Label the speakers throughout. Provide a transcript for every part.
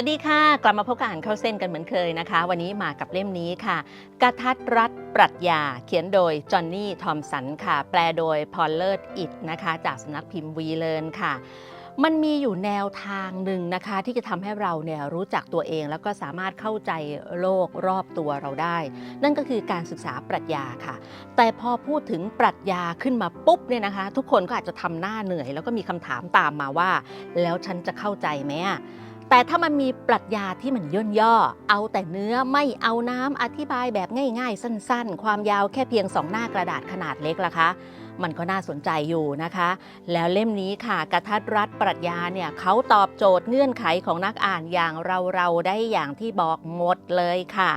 Speaker 1: วัสดีค่ะ กลับมาพบกับอ่านเข้าเส้นกันเหมือนเคยนะคะ วันนี้มากับเล่มนี้ค่ะกระทัดรัดปรัชญาเขียนโดยจอห์นนี่ทอมสันค่ะ แปลโดยพอลเลอร์อิดนะคะ จากสำนักพิมพ์วีเลนค่ะมันมีอยู่แนวทางหนึ่งนะคะ ที่จะทำให้เราเนี่ยรู้จักตัวเอง แล้วก็สามารถเข้าใจโลกรอบตัวเราได้ นั่นก็คือการศึกษาปรัชญาค่ะ แต่พอพูดถึงปรัชญาขึ้นมาปุ๊บเนี่ยนะคะ ทุกคนก็อาจจะทำหน้าเหนื่อย แล้วก็มีคำถามตามมาว่า แล้วฉันจะเข้าใจไหมอะ แต่ถ้ามันมีปรัชญาที่มันย่นย่อ เอาแต่เนื้อไม่เอาน้ำอธิบายแบบง่าย ๆ สั้น ๆ ความยาวแค่เพียงสองหน้ากระดาษขนาดเล็กล่ะคะมันก็น่าสนใจอยู่นะคะ แล้วเล่มนี้ค่ะกระทัดรัดปรัชญาเนี่ยเขาตอบโจทย์เงื่อนไขของนักอ่านอย่างเราๆได้อย่างที่บอกหมดเลยค่ะ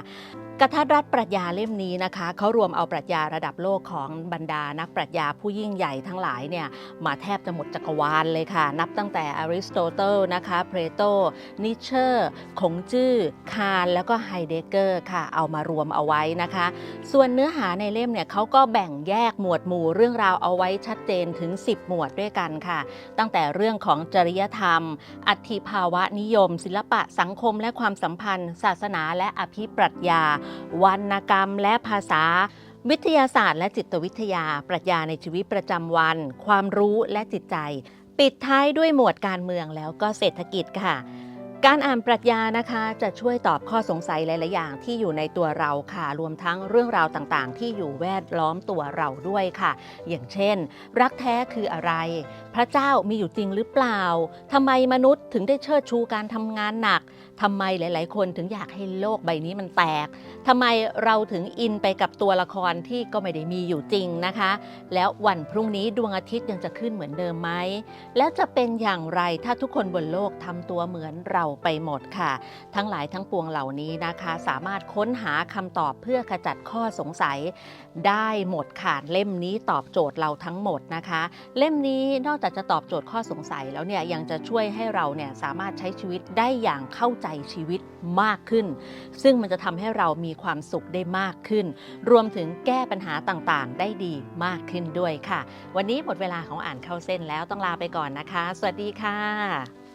Speaker 1: กระทัดรัดปรัชญาเล่มนี้นะคะเขารวมเอาปรัชญาระดับโลกของบรรดานักปรัชญาผู้ยิ่งใหญ่ทั้งหลายเนี่ยมาแทบจะหมดจักรวาลเลยค่ะ นับตั้งแต่อริสโตเติลนะคะเพลโตนิเชอร์คงจื้อคานแล้วก็ไฮเดเกอร์ค่ะ เอามารวมเอาไว้นะคะ ส่วนเนื้อหาในเล่มเนี่ยเขาก็แบ่งแยกหมวดหมู่เรื่องราวเอาไว้ชัดเจนถึง 10 หมวดด้วยกันค่ะ ตั้งแต่เรื่องของจริยธรรม อัติภาวะนิยม ศิลปะสังคมและความสัมพันธ์ ศาสนาและอภิปรัชญาวรรณกรรมและภาษา วิทยาศาสตร์และจิตวิทยา ปรัชญาในชีวิตประจำวัน ความรู้และจิตใจ ปิดท้ายด้วยหมวดการเมืองแล้วก็เศรษฐกิจค่ะ การอ่านปรัชญานะคะจะช่วยตอบข้อสงสัยหลาย ๆ อย่างที่อยู่ในตัวเราค่ะ รวมทั้งเรื่องราวต่าง ๆ ที่อยู่แวดล้อมตัวเราด้วยค่ะ อย่างเช่น รักแท้คืออะไร พระเจ้ามีอยู่จริงหรือเปล่าทำไมมนุษย์ถึงได้เชิดชูการทำงานหนัก ทำไมหลาย ๆ คนถึงอยากให้โลกใบนี้มันแตกทำไมเราถึงอินไปกับตัวละครที่ก็ไม่ได้มีอยู่จริงนะคะ แล้ววันพรุ่งนี้ดวงอาทิตย์ยังจะขึ้นเหมือนเดิมไหม แล้วจะเป็นอย่างไรถ้าทุกคนบนโลกทำตัวเหมือนเราไปหมดค่ะ ทั้งหลายทั้งปวงเหล่านี้นะคะ สามารถค้นหาคำตอบเพื่อขจัดข้อสงสัย ได้หมดค่ะเล่มนี้ตอบโจทย์เราทั้งหมดนะคะ เล่มนี้นอกจากจะตอบโจทย์ข้อสงสัยแล้วเนี่ยยังจะช่วยให้เราเนี่ยสามารถใช้ชีวิตได้อย่างเข้าใจชีวิตมากขึ้น ซึ่งมันจะทำให้เรามีความสุขได้มากขึ้น รวมถึงแก้ปัญหาต่างๆ ได้ดีมากขึ้นด้วยค่ะ วันนี้หมดเวลาของอ่านเข้าเส้นแล้วต้องลาไปก่อนนะคะ สวัสดีค่ะ